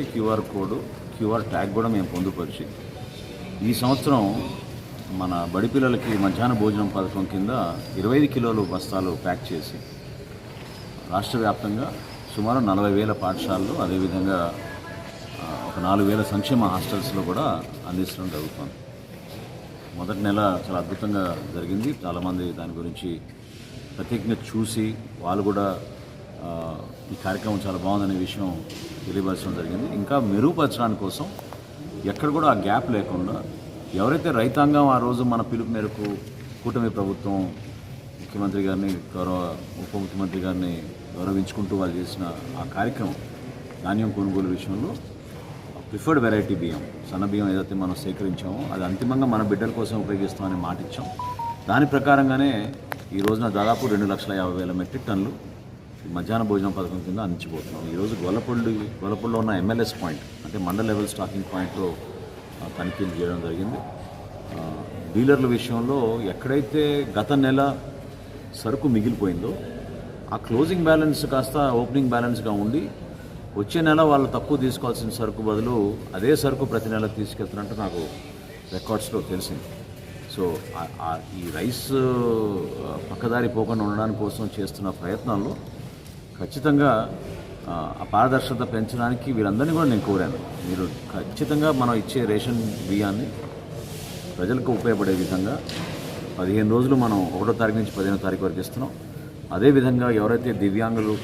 వాళ్ళకి QR code QR tag కూడా మేము పొందుపరిచి. ఈ సంవత్సరం మన బడి పిల్లలకి మధ్యాహ్న భోజనం పథకం కింద ఇరవై ఐదు కిలోలు బస్తాలు ప్యాక్ చేసి రాష్ట్ర వ్యాప్తంగా సుమారు నలభై వేల పాఠశాలలు అదేవిధంగా ఒక నాలుగు వేల సంక్షేమ హాస్టల్స్లో కూడా అందించడం జరుగుతుంది. మొదటి నెల చాలా అద్భుతంగా జరిగింది. చాలామంది దాని గురించి ప్రత్యేకంగా చూసి వాళ్ళు కూడా ఈ కార్యక్రమం చాలా బాగుందనే విషయం తెలియపరచడం జరిగింది. ఇంకా మెరుగుపరచడానికి కోసం ఎక్కడ కూడా ఆ గ్యాప్ లేకుండా ఎవరైతే రైతాంగం ఆ రోజు మన పిలుపు మేరకు కూటమి ప్రభుత్వం ముఖ్యమంత్రి గారిని గౌరవ ఉప ముఖ్యమంత్రి గారిని గౌరవించుకుంటూ వాళ్ళు చేసిన ఆ కార్యక్రమం ధాన్యం కొనుగోలు విషయంలో ప్రిఫర్డ్ వెరైటీ బియ్యం సన్న బియ్యం ఏదైతే మనం సేకరించామో అది అంతిమంగా మన బిడ్డల కోసం ఉపయోగిస్తామని మాట ఇచ్చాం దాని ప్రకారంగానే ఈ రోజున దాదాపు రెండు లక్షల యాభై వేల మెట్రిక్ టన్నులు మధ్యాహ్న భోజనం పథకం కింద అందించిపోతున్నాం ఈరోజు గొల్లపల్లి గొల్లపల్లిలో ఉన్న ఎమ్మెల్యేస్ పాయింట్ అంటే మండల లెవెల్ స్టాకింగ్ పాయింట్లో తనిఖీలు చేయడం జరిగింది. డీలర్ల విషయంలో ఎక్కడైతే గత నెల సరుకు మిగిలిపోయిందో ఆ క్లోజింగ్ బ్యాలెన్స్ కాస్త ఓపెనింగ్ బ్యాలెన్స్గా ఉండి వచ్చే నెల వాళ్ళు తక్కువ తీసుకోవాల్సిన సరుకు బదులు అదే సరుకు ప్రతి నెల తీసుకెళ్తున్నట్టు నాకు రికార్డ్స్లో తెలిసింది. సో ఈ రైస్ పక్కదారి పోకుండా ఉండడానికి కోసం చేస్తున్న ప్రయత్నాల్లో ఖచ్చితంగా ఆ, పారదర్శకత పెంచడానికి వీరందరినీ కూడా నేను కోరాను. మీరు ఖచ్చితంగా మనం ఇచ్చే రేషన్ బియ్యాన్ని ప్రజలకు ఉపయోగపడే విధంగా పదిహేను రోజులు మనం ఒకటో తారీఖు నుంచి పదిహేనో తారీఖు వరకు ఇస్తున్నాం. అదేవిధంగా ఎవరైతే దివ్యాంగులు